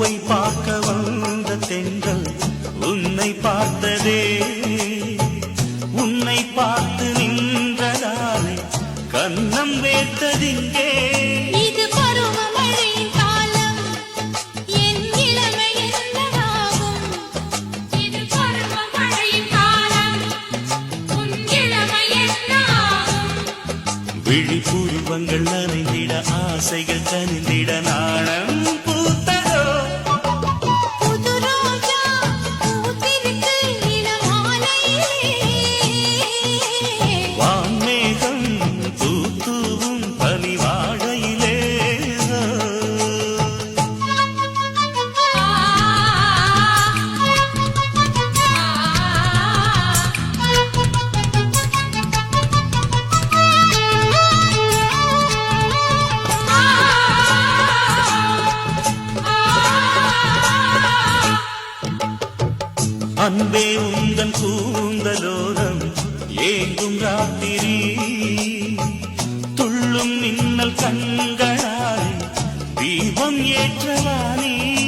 பூவை பார்க்க வந்த தென்றல் உன்னை பார்த்ததே. உன்னை பார்த்து நின்றதாலே கண்ணம் வேத்ததிங்கே விழிபூர்வங்கள் நனைந்திட ஆசைகள் தனிந்திட நாணம். அன்பே உந்தன் கூந்தலோரம் ஏங்கும் ராத்திரி. துள்ளும் மின்னல் கண்களால் தீபம் ஏற்றவானே.